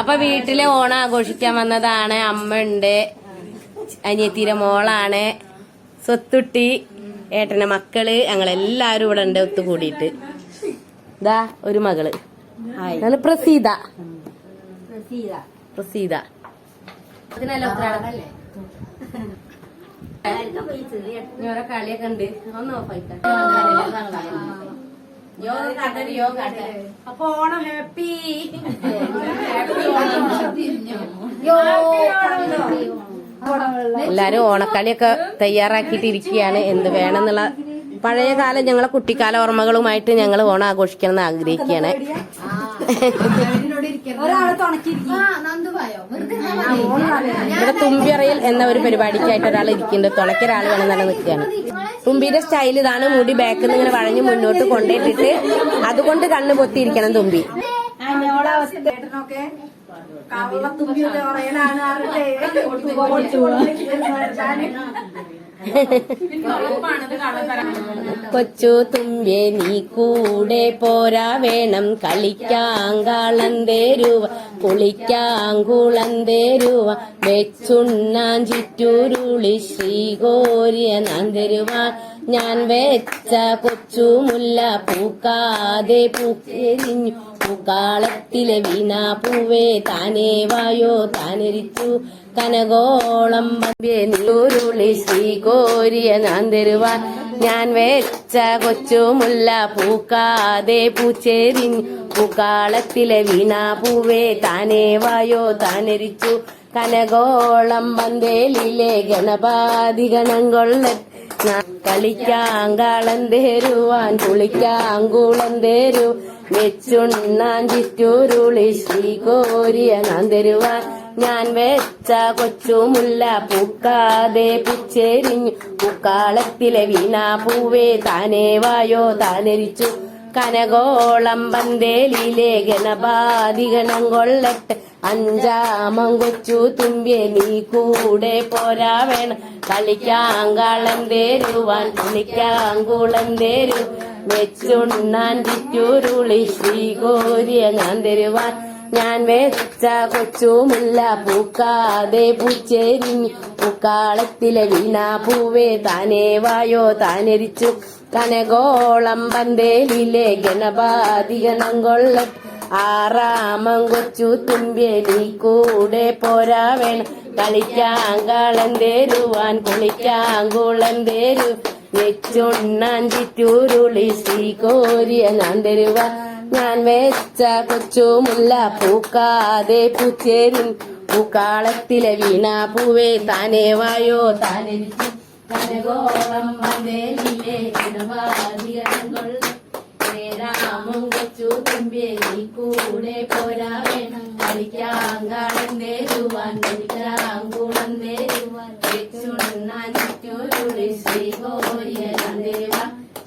അപ്പൊ വീട്ടിൽ ഓണം ആഘോഷിക്കാൻ വന്നതാണ്. അമ്മ ഉണ്ട്. അനിയത്തിയുടെ മോളാണ്. സ്വത്തുട്ടി ഏട്ടന്റെ മക്കൾ ഞങ്ങളെല്ലാരും ഇവിടെ ഉണ്ട് ഒത്തുകൂടിയിട്ട്. ഇതാ ഒരു മകൾ. ഞങ്ങൾ പ്രസീത. പ്രസീത. അതിനല്ല കളിയൊക്കെ ഉണ്ട്. ഒന്ന് ഓഫായിട്ടാ അപ്പൊ ഓണം ഹാപ്പി. എല്ലാരും ഓണക്കളിയൊക്കെ തയ്യാറാക്കിയിട്ട് ഇരിക്കുകയാണ് എന്ത് വേണമെന്നുള്ള പഴയ കാലം ഞങ്ങളെ കുട്ടിക്കാല ഓർമ്മകളുമായിട്ട് ഞങ്ങൾ ഓണം ആഘോഷിക്കണം എന്ന് ആഗ്രഹിക്കുകയാണ്. ഒരാളെ തുണക്കിരിക്കും ഇവിടെ തുമ്പിയറയിൽ എന്ന ഒരു പരിപാടിക്കായിട്ട് ഒരാൾ ഇരിക്കുന്നുണ്ട് തുണയ്ക്ക് ഒരാൾ വേണം തന്നെ നിൽക്കുകയാണ് തുമ്പിയുടെ സ്റ്റൈൽ ഇതാണ് മുടി ബാക്കിൽ നിന്ന് ഇങ്ങനെ വളഞ്ഞ് മുന്നോട്ട് കൊണ്ടിട്ടിട്ട് അതുകൊണ്ട് കണ്ണ് പൊത്തിയിരിക്കണം തുമ്പി ഓളെ കൊച്ചു തുമ്പെ നീ കൂടെ പോരാ വേണം കളിക്കാങ്കാളം തേരുവ കുളിക്കാങ്കുളം തേരുവ വെച്ചുണ്ണാൻ ചുറ്റൂരുളി ശ്രീകോരിയ നന്ദരുവ ഞാൻ വെച്ച കൊച്ചു മുല്ല പൂക്കാതെ പൂക്കെരിഞ്ഞു. പൂക്കാളത്തിലെ വീണ പൂവേ താനേ വായോ താനരിച്ചു കനകോളം പമ്പേ നീരുളി ശ്രീകോരിയ നാന്തരുവാൻ ഞാൻ വെച്ച കൊച്ചു മുല്ല പൂക്കാതെ പൂച്ചേരി പൂക്കാളത്തിലെ വീണ പൂവേ താനേ വായോ താനരിച്ചു കനകോളം പന്തേലിലെ ഗണപാതി ഗണങ്കൊള്ള കളിക്കാങ്കാളം തേരുവാൻ കുളിക്കാങ്കൂളം തേരുവാൻ വെച്ചുണ്ണാൻ ചുറ്റൂരുളി ശ്രീകോരിയ നാൻ തരുവാൻ. ഞാൻ വെച്ച കൊച്ചുമുല്ല പൂക്കാതെ പിച്ചെരിഞ്ഞു പൂക്കാളത്തിലെ വീണാ പൂവേ താനേ വായോ താനരിച്ചു. കനകോളം പന്തേലിയിലെ ഗണപാതിഗണം കൊള്ളട്ടെ. അഞ്ചാമം കൊച്ചു തുമ്പിയെ നീ കൂടെ പോരാ വേണം. കളിക്കാൻ കാളം തേരുവാൻ കളിക്കാൻ കൂളം തേരു വെച്ചുണ്ണാൻ ചുറ്റൂരുളി ശ്രീകോരിയ ഞാൻ തരുവാൻ. ഞാൻ വെച്ച കൊച്ചുമില്ല പൂക്കാതെ പൂച്ചെരിഞ്ഞു പൂക്കാളത്തിലെ വീണാ പൂവേ. താനേ വായോ താനരിച്ചു. കനകോളം പന്തേലിലെ ഗണപാതി ഗണം കൊള്ള. ആറാമം കൊച്ചു തുമ്പിയെ നീ കൂടെ പോരാ വേണം. കളിക്കാൻ കാളം തേരുവാൻ കുളിക്കാൻ കുളം തേരു. വെച്ചുണ്ണാൻ ശ്രീ കോരിയ ഞാൻ തരുവ ഞാൻ വെച്ച കൊച്ചു മുല്ല പൂക്കാതെ പൂച്ചേരി പൂക്കാളത്തിലെ വീണ പൂവേ താനേ വായോ താനെ കനകോളം ചുറ്റൂരുളി ദേവ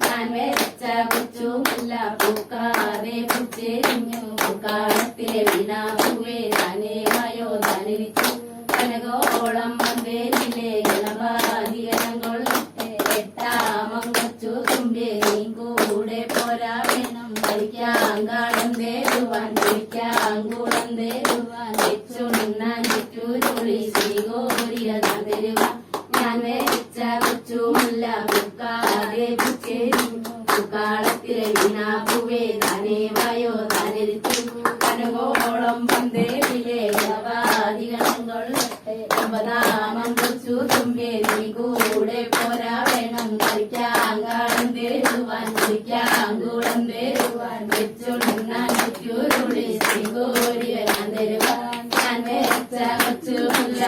ഞാൻ വെച്ച പുച്ചുമല്ല മുല്ല പൂക്കാതെ പുച്ചെരിഞ്ഞു പൂക്കാളത്തിലെ വീണാവുവേ താനേ വായോ താനിരിച്ചു കനകോളം വന്നേരിലെ ഗണപാതികരം കൊള്ളട്ടെ എട്ടാമം കൊച്ചു തുമ്പേ നീ കൂടെ പോരാ വേണം കളിക്കാൻ കാളം തേരുവാൻ കളിക്കാൻ കൂളം തേരുവാൻ വെച്ചുണ്ണാൻ ചുറ്റൂരുളി ശ്രീകോരിയ തരുവാൻ ഞാൻ വെച്ച പുച്ചെരിഞ്ഞു പൂക്കാളത്തിലെ വീണാപ്പുവേ താനേ വായോ താനിരിച്ചു കനകോളം ഗണപാതികണം കൊള്ളട്ടെ ഒമ്പതാമം കൊച്ചു തുമ്പേ നീ കൂടെ പോരാ വേണം. കളിക്കാൻ കാളം തേരുവാൻ കളിക്കാൻ കൂളം തേരുവാൻ വെച്ചുണ്ണാൻ ചുറ്റൂരുളി ശ്രീകോരിയ ഞാൻ തരുവാൻ. ഞാൻ വെച്ച കൊച്ചു മുല്ല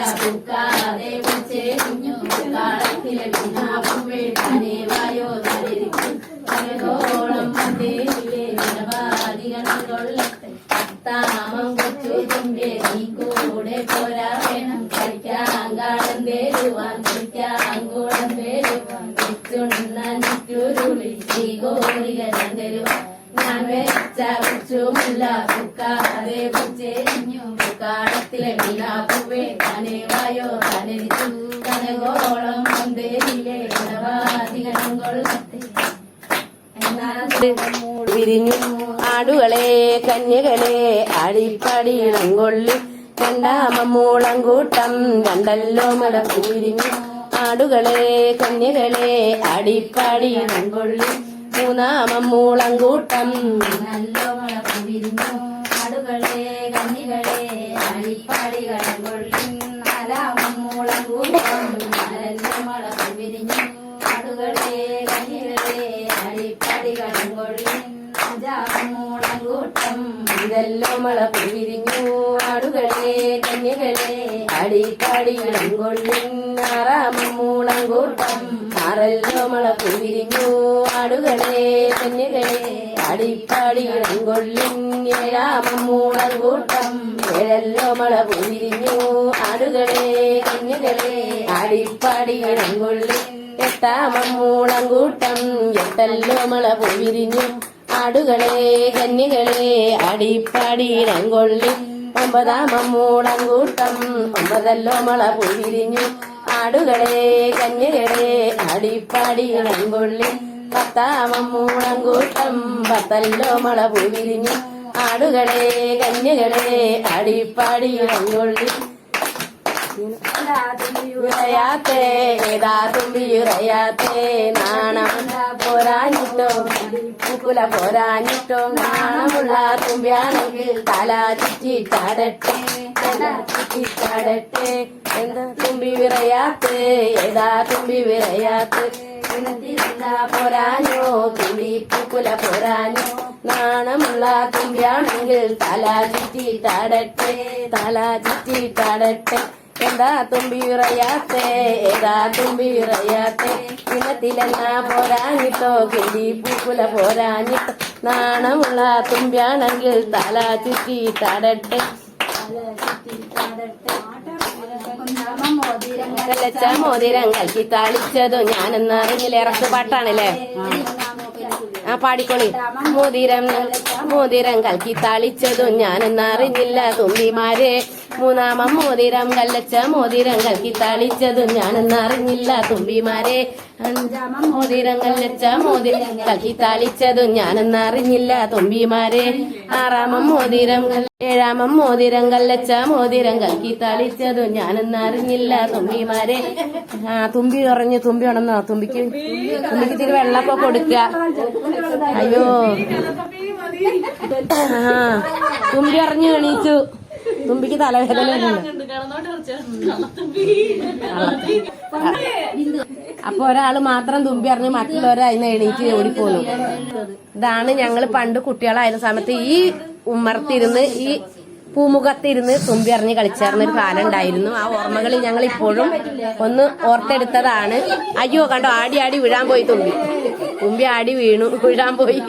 ചുറ്റൂരുളി ശ്രീകോരികരം തരുവാൻ ഞാൻ വെച്ച കൊച്ചുമുല്ല പൂക്കാതെ പുച്ചെരിഞ്ഞു പൂക്കാടത്തിലെ വീണാപ്പുവേ തന്നെ വായോ താനരിച്ചു കനകോളം കൊള്ളട്ടെ വിരിഞ്ഞു ആടുകളെ കന്യകളെ അടിപ്പടിയിടം കൊള്ളി. രണ്ടാമൂളം കൂട്ടം രണ്ടല്ലോ മല പൂരിഞ്ഞു ആടുകളെ കന്യകളെ ആടിപ്പാടി ഇളങ്കൊള്ളി മൂന്നാമമ്മൂളം കൂട്ടം നല്ല മുള വിരിഞ്ഞു ആടുകളെ കന്നികളെ അടിപ്പാടി കൊള്ളി നാലാമൂളം കൂട്ടം നല്ല മുള വിരിഞ്ഞു ആടുകളെ കന്നികളെ അടിപ്പാടികളും കൊള്ളി അഞ്ചാമൂളം കൂട്ടം ഇതെല്ലോ മള പിരിഞ്ഞു ആടുകളെ കന്യകളെ. അടിപ്പാടി ഇളങ്കൊള്ളി ആറാമമ്മൂളം കൂട്ടം ആറല്ലോ മള പിരിഞ്ഞു ആടുകളെ കന്യകളെ. അടിപ്പാടി ഇളങ്കൊള്ളി ഏഴാമമ്മൂളം കൂട്ടം ഏഴല്ലോ മള പിരിഞ്ഞു ആടുകളെ കന്യകളെ. അടിപ്പാടി കൊള്ളി എട്ടാമമ്മൂളം കൂട്ടം എട്ടല്ലോ മള പിരിഞ്ഞു ആടുകളെ കന്യകളെ അടിപ്പാടി രംഗൊള്ളി ഒമ്പതാം കൂട്ടം ഒമ്പതല്ലോ മള പൊഴിരിഞ്ഞു. ആടുകളെ കന്യകളെ അടിപ്പാടി രംഗൊള്ളി പത്താം കൂട്ടം പത്തല്ലോ മള പൊഴിരിഞ്ഞു. ആടുകളെ കന്യകളെ അടിപ്പാടി ഇടങ്കൊള്ളി വിറയാത്തേ ഏതാ തുമ്പി വിറയാത്തേ നാണം പോരാഞ്ഞിട്ടോ കുക്കുല പോരാഞ്ഞിട്ടോ നാണമുള്ള തുമ്പിയാണെങ്കിൽ തല ചുറ്റിട്ടാടട്ടെ തല ചുറ്റിട്ടാടട്ടെ എന്താ തുമ്പി വിറയാത്തേ ഏതാ തുമ്പി വിറയാത്തേ? പോരാഞ്ഞോ തുമ്പി പൂക്കുല പോരാഞ്ഞോ നാണമുള്ള തുമ്പിയാണെങ്കിൽ തല ചുറ്റിട്ടാടട്ടെ എന്താ തുമ്പി വിറയാത്തേ ഏതാ തുമ്പി വിറയാത്തേ ഇനത്തിലെന്ന പോരാഞ്ഞിട്ടോ? കിണ്ടി പൂക്കുല പോരാഞ്ഞിട്ടോ? നാണമുള്ള തുമ്പിയാണെങ്കിൽ തല ചുറ്റി കലച്ച മോതിരം കൽക്കി താളിച്ചതും? ഞാനെന്ന് ഇറക്ക് പാട്ടാണല്ലേ? ആ പാടിക്കോളി. മോതിരം മോതിരം കൽക്കി താളിച്ചതും ഞാൻ എന്നറിഞ്ഞില്ല തുമ്പിമാരെ. മൂന്നാമം മോതിരം കല്ലച്ച മോതിരം കൽക്കി താളിച്ചതും ഞാൻ എന്നറിഞ്ഞില്ല തുമ്പിമാരെ. അഞ്ചാമം മോതിരം കല്ലച്ച മോതിരം കൽക്കി താളിച്ചതും ഞാൻ എന്നറിഞ്ഞില്ല തുമ്പിമാരെ. ആറാമം മോതിരം ഏഴാമം മോതിരം കല്ലച്ച മോതിരം കൽക്കി താളിച്ചതും ഞാൻ എന്നറിഞ്ഞില്ല തുമ്പിമാരെ. ആ തുമ്പി ഉറഞ്ഞു തുമ്പി ഉണന്നോ തുമ്പിക്ക് തുമ്പിക്ക് ഇത്തിരി വെള്ളപ്പൊ കൊടുക്ക. അയ്യോ. തുമ്പി അറിഞ്ഞു എണീച്ചു. തുമ്പിക്ക് തലവേദന അപ്പൊ ഒരാൾ മാത്രം തുമ്പി അറിഞ്ഞ് മറ്റുള്ളവരെ അതിന് എണീച്ച് ഓടിപ്പോന്നു ഇതാണ് ഞങ്ങൾ പണ്ട് കുട്ടികളായ സമയത്ത് ഈ ഉമ്മർത്തിരുന്ന് ഈ പൂമുഖത്തിരുന്ന് തുമ്പി അറിഞ്ഞ് കളിച്ചേർന്ന ഒരു കാലം ഉണ്ടായിരുന്നു. ആ ഓർമ്മകൾ ഞങ്ങൾ ഇപ്പോഴും ഒന്ന് ഓർത്തെടുത്തതാണ്. അയ്യോ കണ്ടോ ആടി ആടി വീഴാൻ പോയി തുമ്പി. തുമ്പി ആടി വീണു വീഴാൻ പോയി.